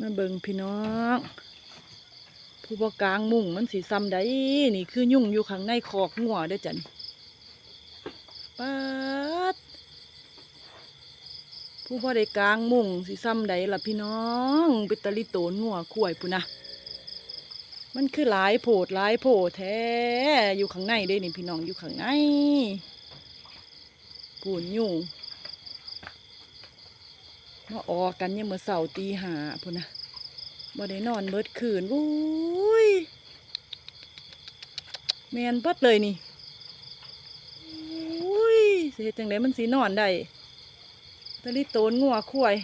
มาเบิ่งพี่น้อง ผู้บ่กลางมุ้งมันสีซ้ำใดนี่คือยุ่งอยู่ข้างในคอกงัวเด้อจันปัดผู้บ่อได้กลางมุ้งสีซ้ำใดล่ะพี่น้องเป็นตะลิโตนงัวขวยพุ่นนะมันคือหลายโผดหลายโผดแท้อยู่ข้างในเด้นี่พี่น้องอยู่ข้างในปูนยุ่ง มาออกกันยังเมื่อเสาร์ตีหาพุ่นนะบ่ได้นอนเบิดคืนวุ้ยแมนเบิดเลยนี่อุ้ยสิเฮ็ดจังไดมันสินอนได้ตะลิโตนงัวควย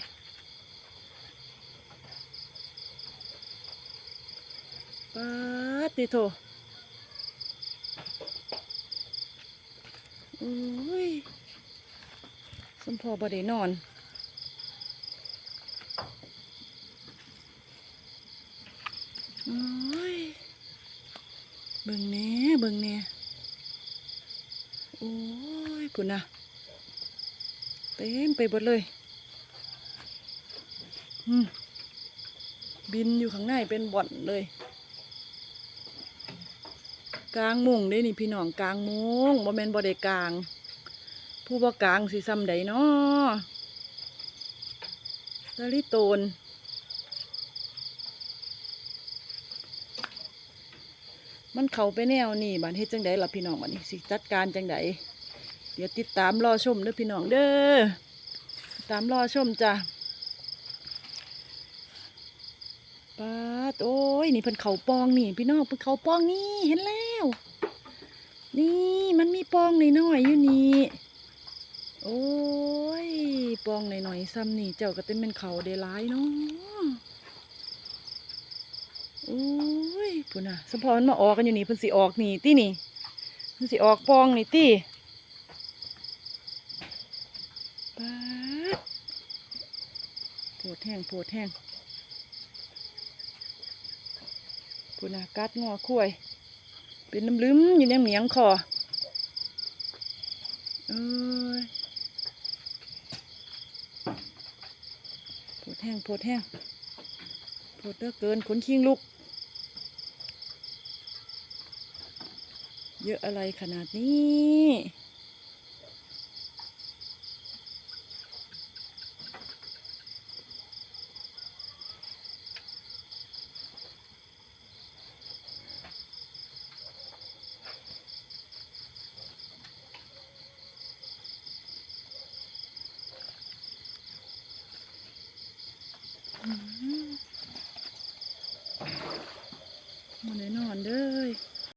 ปาดติโถอุ้ยสมพอบ่ได้นอน โอ้ย เบิ่งแน่เบิ่งแน่โอ้ยพุ่นนะเต็มไปหมดเลยบินอยู่ข้างในเป็นบ่อนเลย กลางมุงเด้นี่พี่น้องกลางมุงบ่แมนบ่ได้กลาง ผู้บ่กลางสิซ้ำใดเนาะตะลิโตน มันเข้าไปแนวนี่บัดเฮ็ดจังไดล่ะพี่น้องบัดนี้สิจัดการจังไดเดี๋ยวติดตามรอชมเด้อพี่น้องเด้อตามรอชมจ้ะปาดโอ้ยนี่เพิ่นเขาปองนี่ พี่น้องเพิ่นเขาปองนี่เห็นแล้ว นี่มันมีปองหน้อยๆอยู่นี่โอ้ยปองหน่อยๆซ้ำนี่เจ้าก็เต็มเป็นเขาได้หลายเนาะโอ้ พุ่นน่ะสมพรมันมาออกกันอยู่นี่พิ่นสิออกนี่ตินี่พิ่นสิออกปองนี่ติป๊าดโผดแห้งโผดแห้งพุ่นน่ะกัดงอคุ้ยเป็นน้ำลืมอยู่ในเหมียงคอเอ้ยโผดแห้งโผดแห้งโผดเหลือเกินขนคิงลุก เยอะอะไรขนาดนี้มันได้นอนเด้ย